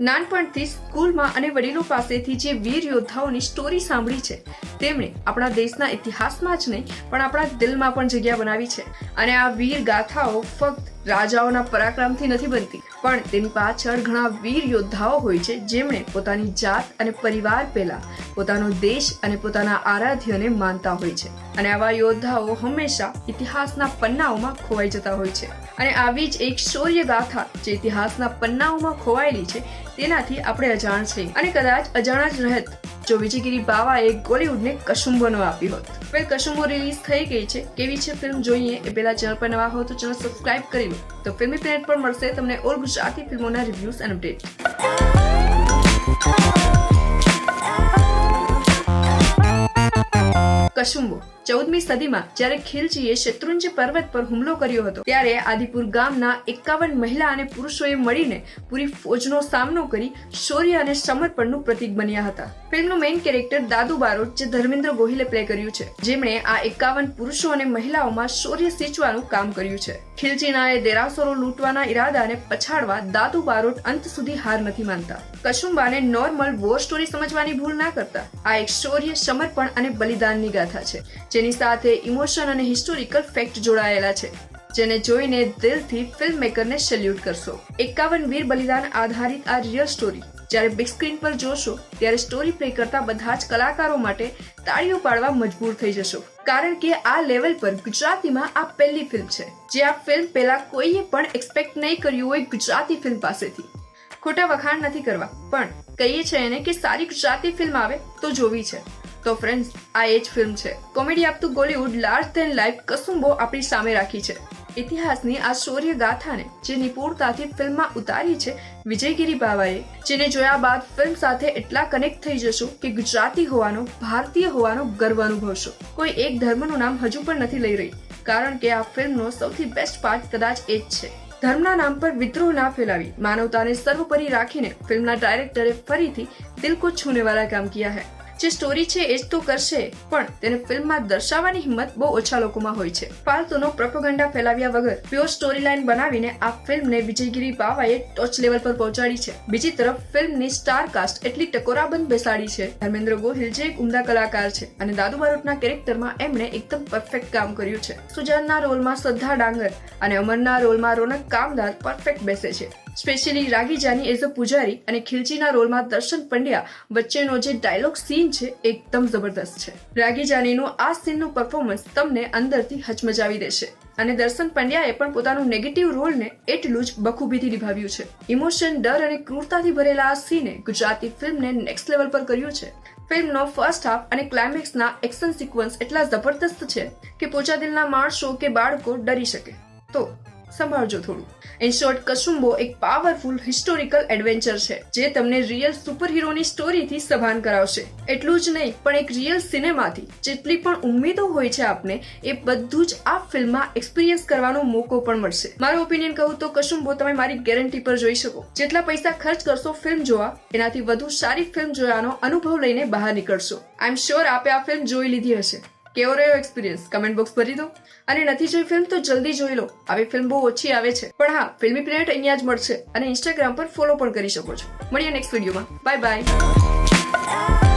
નાનપણથી સ્કૂલમાં અને વડીલો પાસેથી જે વીર યોદ્ધાઓની સ્ટોરી સાંભળી છે, તેમણે આપણા દેશના ઇતિહાસમાં જ નહીં, પણ આપણા દિલમાં પણ જગ્યા બનાવી છે. અને આ વીર ગાથાઓ ફક્ત રાજાઓના પરાક્રમથી નથી બનતી, પણ તેની પાછળ ઘણા વીર યોદ્ધાઓ હોય છે, જેમણે પોતાની જાત અને પરિવાર પહેલા પોતાનો દેશ અને પોતાના આરાધ્યને માનતા હોય છે. અને આવા યોદ્ધાઓ હંમેશા ઇતિહાસના પન્નાઓમાં ખોવાઈ જતા હોય છે. અને આવી જ એક શૌર્ય ગાથા જે ઇતિહાસના પન્નાઓમાં ખોવાયેલી છે, તેનાથી આપણે અજાણ છે અને કદાચ અજાણ જ રહેત જો વિજયગીરી બાવાએ બોલિવૂડને કશુંબોનો આપ્યો હોત. વેલ કશુંબો રિલીઝ થઈ ગઈ છે. કેવી છે ફિલ્મ જોઈએ એ પહેલા ચેનલ પર નવા હો તો ચેનલ સબસ્ક્રાઇબ કરી લો. તો ફિલ્મી પ્લેનેટ પર મળશે તમને ઓલ ગુજરાતી ફિલ્મોના રિવ્યૂઝ અને અપડેટ કશુંબો ચૌદમી સદીમાં જ્યારે ખિલજીએ શત્રુંજ પર્વત પર હુમલો કર્યો હતો, ત્યારે આદિપુર ગામના એકાવન મહિલા અને પુરુષોએ મળીને પૂરી ફોજનો સામનો કરી શૌર્ય અને સમર્પણનું પ્રતીક બન્યા હતા. ફિલ્મનું મેઇન કેરેક્ટર દાદુ બારોટ જે ધર્મેન્દ્ર ગોહિલે પ્લે કર્યું છે. જેમણે આ એકાવન પુરુષો અને મહિલાઓમાં શૌર્ય સિંચવાનું કામ કર્યું છે. ખિલજીનાએ દેરાસરો લૂંટવાના ઈરાદાને પછાડવા દાદુ બારોટ અંત સુધી હાર નથી માનતા. કશુંબાને નોર્મલ વોર સ્ટોરી સમજવાની ભૂલ ના કરતા આ એક શૌર્ય, સમર્પણ અને બલિદાનની ગાથા છે, જેની સાથે ઇમોશન અને હિસ્ટોરિકલ ફેક્ટ જોડાયેલા છે, જેને જોઈને દિલથી ફિલ્મ મેકરને સેલ્યુટ કરશો. એકાવન વીર બલિદાન આધારિત આ રિયલ સ્ટોરી જ્યારે બિગ સ્ક્રીન પર જોશો, ત્યારે સ્ટોરી પ્લે કરતા બધા જ કલાકારો માટે તાળીઓ પાડવા મજબૂર થઈ જશો. કારણ કે આ લેવલ પર ગુજરાતીમાં આ પહેલી ફિલ્મ છે, જે આ ફિલ્મ પહેલા કોઈએ પણ એક્સપેક્ટ નહીં કર્યું હોય ગુજરાતી ફિલ્મ પાસેથી. ખોટા વખાણ નથી કરવા, પણ કહીએ છે એને કે સારી ગુજરાતી ફિલ્મ આવે તો જોવી છે. તો ફ્રેન્ડ્સ આ એ જ ફિલ્મ છે. કોમેડી આપતું Bollywood large than life Kasumbo આપણી સામે રાખી છે. ઇતિહાસની આ શૌર્ય ગાથાને, જે નિપુણતાથી ફિલ્મમાં ઉતારી છે, વિજયગીરી બાવાએ, જેને જોયા બાદ ફિલ્મ સાથે એટલા કનેક્ટ થઈ જશો કે ગુજરાતી હોવાનો, ભારતીય હોવાનો ગર્વ અનુભવશો. કોઈ એક ધર્મનું નામ હજુ પણ નથી લઈ રહી, કારણ કે આ ફિલ્મનો સૌથી બેસ્ટ પાર્ટ કદાચ એ જ છે. ધર્મના નામ પર વિદ્રોહ ના ફેલાવી, માનવતાને સર્વોપરી રાખીને ફિલ્મના ડાયરેક્ટરે ફરીથી દિલ કો છૂને વાલા કામ કિયા હૈ. જે સ્ટોરી છે, એ જ તો કરશે. પણ તેને ફિલ્મમાં દર્શાવવાની હિંમત બહુ ઓછા લોકોમાં હોય છે. ફાલતુનો પ્રોપોગંડા ફેલાવ્યા વગર પ્યોર સ્ટોરી લાઇન બનાવીને આ ફિલ્મને વિજયગીરી બાવાએ ટોચ લેવલ પર પહોંચાડી છે. બીજી તરફ ફિલ્મની સ્ટાર કાસ્ટ એટલી ટકોરાબંધ બેસાડી છે. ધર્મેન્દ્ર ગોહિલ જે એક ઉમદા કલાકાર છે અને દાદુ બારોટના કેરેક્ટરમાં એમણે એકદમ પરફેક્ટ કામ કર્યું છે. સુજાનના રોલમાં શ્રદ્ધા ડાંગર અને અમરના રોલમાં રોનક કામદાર પરફેક્ટ બેસે છે. સ્પેશિયલી રાગીજાની એઝ અ પૂજારી અને ખિલજીના રોલમાં દર્શન પંડ્યા વચ્ચેનો જે ડાયલોગ સીન છે, એકદમ જબરદસ્ત છે. રાગીજાનીનું આ સીનનું પરફોર્મન્સ તમને અંદરથી હચમચાવી દેશે. અને દર્શન પંડ્યાએ પણ પોતાનું નેગેટિવ રોલને એટલું જ બખૂબીથી નિભાવ્યું છે. ઇમોશન ડર અને ક્રૂરતાથી ભરેલા આ સીને ગુજરાતી ફિલ્મને નેક્સ્ટ લેવલ પર કર્યું છે. ફિલ્મનો ફર્સ્ટ હાફ અને ક્લાઇમેક્સના એક્શન સિક્વન્સ એટલા જબરદસ્ત છે કે પોચા દિલના માણસો કે બાળકો ડરી શકે. તો સંભાળજો થોડું. ઇન શોર્ટ કસુંબો એક પાવરફુલ હિસ્ટોરિકલ એડવેન્ચર છે, જે તમને રિયલ સુપર હીરોની સ્ટોરીથી સભાન કરાવશે. એટલું જ નહીં, પણ એક રિયલ સિનેમાથી જેટલી પણ ઉમેદો હોય છે આપને, એ બધું જ આ ફિલ્મમાં એક્સપિરિયન્સ કરવાનો મોકો પણ મળશે. મારો ઓપિનિયન કહું તો કસુંબો તમે મારી ગેરંટી પર જોઈ શકો. જેટલા પૈસા ખર્ચ કરશો ફિલ્મ જોવા, એનાથી વધુ સારી ફિલ્મ જોવાનો અનુભવ લઈને બહાર નીકળશો. આઈ એમ શ્યોર આપે આ ફિલ્મ જોઈ લીધી હશે. કેવો રહ્યો એક્સપિરિયન્સ કમેન્ટ બોક્સ ભરી દો. અને નથી જોઈ ફિલ્મ તો જલ્દી જોઈ લો. આવી ફિલ્મ બહુ ઓછી આવે છે. પણ હા ફિલ્મી પ્લેનેટ અહીંયા જ મળશે. અને ઇન્સ્ટાગ્રામ પર ફોલો પણ કરી શકો છો. મળીએ નેક્સ્ટ વિડીયોમાં બાય બાય